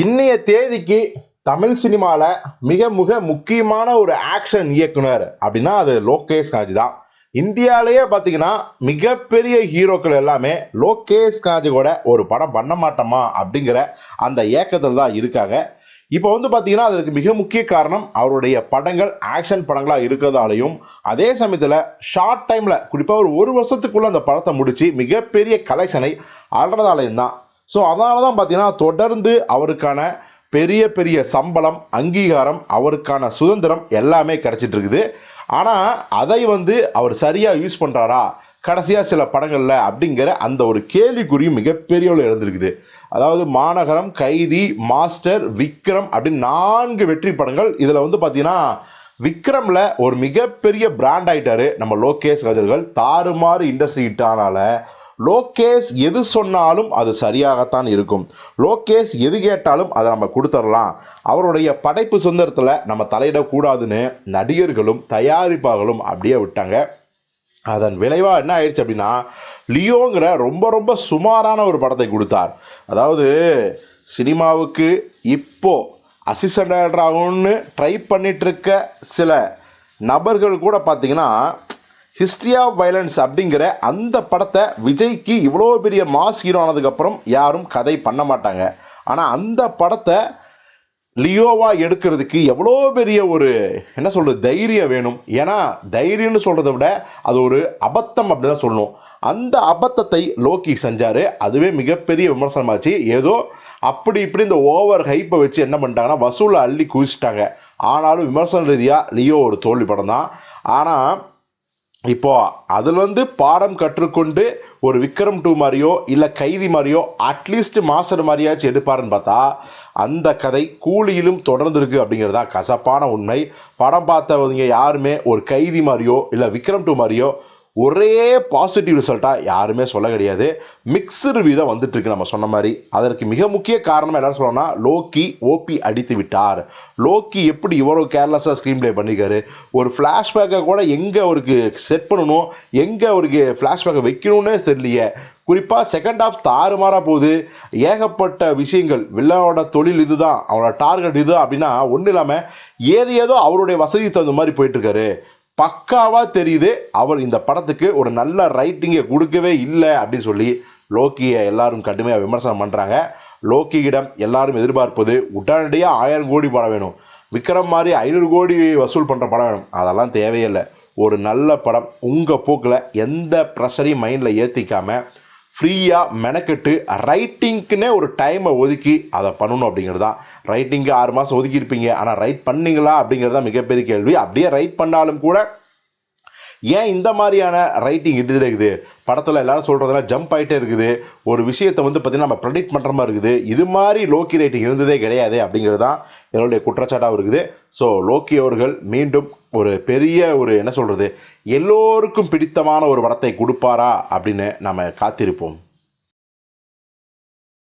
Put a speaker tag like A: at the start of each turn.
A: இன்னைய தேதிக்கு தமிழ் சினிமாவில் மிக மிக முக்கியமான ஒரு ஆக்ஷன் இயக்குனர் அப்படின்னா அது லோகேஷ் காஜ் தான். இந்தியாவிலேயே பார்த்தீங்கன்னா மிகப்பெரிய ஹீரோக்கள் எல்லாமே லோகேஷ் ராஜ் கூட ஒரு படம் பண்ண மாட்டோமா அப்படிங்கிற அந்த ஏக்கத்தில் தான் இருக்காங்க. இப்போ வந்து பார்த்தீங்கன்னா அதற்கு மிக முக்கிய காரணம் அவருடைய படங்கள் ஆக்ஷன் படங்களாக இருக்கிறதாலையும் அதே சமயத்தில் ஷார்ட் டைமில் குறிப்பாக ஒரு ஒரு வருஷத்துக்குள்ளே அந்த படத்தை முடித்து மிகப்பெரிய கலெக்ஷனை அல்றதாலையும் தான். ஸோ அதனால தான் பார்த்தீங்கன்னா தொடர்ந்து அவருக்கான பெரிய பெரிய சம்பளம் அங்கீகாரம் அவருக்கான சுதந்திரம் எல்லாமே கிடைச்சிட்டு இருக்குது. ஆனால் அதை வந்து அவர் சரியாக யூஸ் பண்ணுறாரா கடைசியாக சில படங்களில் அப்படிங்கிற அந்த ஒரு கேள்விக்குறியும் மிகப்பெரியவில் எழுந்திருக்குது. அதாவது மாநகரம் கைதி மாஸ்டர் விக்ரம் அப்படின்னு நான்கு வெற்றி படங்கள். இதில் வந்து பார்த்தீங்கன்னா விக்ரமில் ஒரு மிகப்பெரிய பிராண்ட் ஆகிட்டார் நம்ம லோகேஷ் கஜர்கள் தாறுமாறு இண்டஸ்ட்ரி ஹிட் ஆனால லோகேஷ் எது சொன்னாலும் அது சரியாகத்தான் இருக்கும். லோகேஷ் எது கேட்டாலும் அதை நம்ம கொடுத்துடலாம் அவருடைய படைப்பு சுதந்திரத்தில் நம்ம தலையிடக்கூடாதுன்னு நடிகர்களும் தயாரிப்பாளர்களும் அப்படியே விட்டாங்க. அதன் விளைவாக என்ன ஆயிடுச்சு அப்படின்னா லியோங்கிற ரொம்ப ரொம்ப சுமாரான ஒரு படத்தை கொடுத்தார். அதாவது சினிமாவுக்கு இப்போது அசிஸ்டன்ட் ஆகணும்னு ட்ரை பண்ணிகிட்ருக்க சில நபர்கள் கூட பார்த்தீங்கன்னா ஹிஸ்ட்ரி ஆஃப் வயலன்ஸ் அப்படிங்கிற அந்த படத்தை விஜய்க்கு இவ்வளோ பெரிய மாஸ் ஹீரோ ஆனதுக்கப்புறம் யாரும் கதை பண்ண மாட்டாங்க. ஆனால் அந்த படத்தை லியோவாக எடுக்கிறதுக்கு எவ்வளோ பெரிய ஒரு என்ன சொல்கிறது தைரியம் வேணும். ஏன்னா தைரியம்னு சொல்கிறத விட அது ஒரு அபத்தம் அப்படி தான் சொல்லணும். அந்த அபத்தத்தை லோக்கி செஞ்சார். அதுவே மிகப்பெரிய விமர்சனமாச்சு. ஏதோ அப்படி இப்படி இந்த ஓவர் ஹைப்பை வச்சு என்ன பண்ணிட்டாங்கன்னா வசூலை அள்ளி குவிச்சிட்டாங்க. ஆனாலும் விமர்சன ரீதியாக லியோ ஒரு தோல்வி படம் தான் ஆனால் இப்போ அதுலேருந்து பாடம் கற்றுக்கொண்டு ஒரு விக்ரம் டூ மாதிரியோ இல்லை கைதி மாதிரியோ அட்லீஸ்ட் மாஸ்டர் மாதிரியாச்சும் எடுப்பாருன்னு பார்த்தா அந்த கதை கூலியிலும் தொடர்ந்துருக்கு அப்படிங்கிறது தான் கசப்பான உண்மை. படம் பார்த்தவங்க யாருமே ஒரு கைதி மாதிரியோ இல்லை விக்ரம் டூ மாதிரியோ ஒரே பாசிட்டிவ் ரிசல்ட்டாக யாருமே சொல்ல கிடையாது. மிக்சடு வீதம் வந்துட்டுருக்கு நம்ம சொன்ன மாதிரி. அதற்கு மிக முக்கிய காரணம் எல்லாரும் சொல்லணும்னா லோக்கி ஓபி அடித்து விட்டார். லோக்கி எப்படி இவ்வளோ கேர்லெஸ்ஸாக ஸ்க்ரீன் ப்ளே பண்ணிக்காரு ஒரு ஃப்ளாஷ்பேக்கை கூட எங்கே அவருக்கு செட் பண்ணணும்? எங்கே அவருக்கு ஃப்ளாஷ்பேக்கை வைக்கணும்னே தெரியலையே. குறிப்பாக செகண்ட் ஆஃப் தாறுமாறாக போகுது. ஏகப்பட்ட விஷயங்கள் வில்லனோட தொழில் இதுதான் அவனோட டார்கெட் இது அப்படின்னா ஒன்றும் இல்லாமல் ஏது ஏதோ அவருடைய வசதி தகுந்த மாதிரி போயிட்டுருக்காரு. பக்காவாக தெரியுது. அவர் இந்த படத்துக்கு ஒரு நல்ல ரைட்டிங்கை கொடுக்கவே இல்லை அப்படின்னு சொல்லி லோக்கியை எல்லாரும் கடுமையாக விமர்சனம் பண்ணுறாங்க லோக்கியிடம் எல்லாரும் எதிர்பார்ப்பது உடனடியாக ஆயிரம் கோடி படம் வேணும். விக்ரம் மாதிரி ஐநூறு கோடி வசூல் பண்ணுற படம் வேணும். அதெல்லாம் தேவையில்லை. ஒரு நல்ல படம் உங்கள் போக்கில் எந்த ப்ரெஷரையும் மைண்டில் ஏற்றிக்காமல் ஃப்ரீயாக மெனக்கெட்டு ரைட்டிங்க்குன்னே ஒரு டைமை ஒதுக்கி அதை பண்ணணும் அப்படிங்கிறது தான். ரைட்டிங்க்கு ஆறு மாதம் ஒதுக்கியிருப்பீங்க ஆனால் ரைட் பண்ணீங்களா அப்படிங்கிறது தான் மிகப்பெரிய கேள்வி. அப்படியே ரைட் பண்ணாலும் கூட ஏன் இந்த மாதிரியான ரைட்டிங் இது இருக்குது? படத்தில் எல்லாரும் சொல்கிறதெல்லாம் ஜம்ப் ஆகிட்டே இருக்குது. ஒரு விஷயத்தை வந்து பார்த்திங்கன்னா நம்ம ப்ரெடிக்ட் பண்ணுற மாதிரி இருக்குது. இது மாதிரி லோக்கி ரைட்டிங் இருந்ததே கிடையாது அப்படிங்கிறது தான் என்னுடைய குற்றச்சாட்டாக இருக்குது. ஸோ லோக்கி அவர்கள் மீண்டும் ஒரு பெரிய ஒரு என்ன சொல்கிறது எல்லோருக்கும் பிடித்தமான ஒரு படத்தை கொடுப்பாரா அப்படின்னு நம்ம காத்திருப்போம்.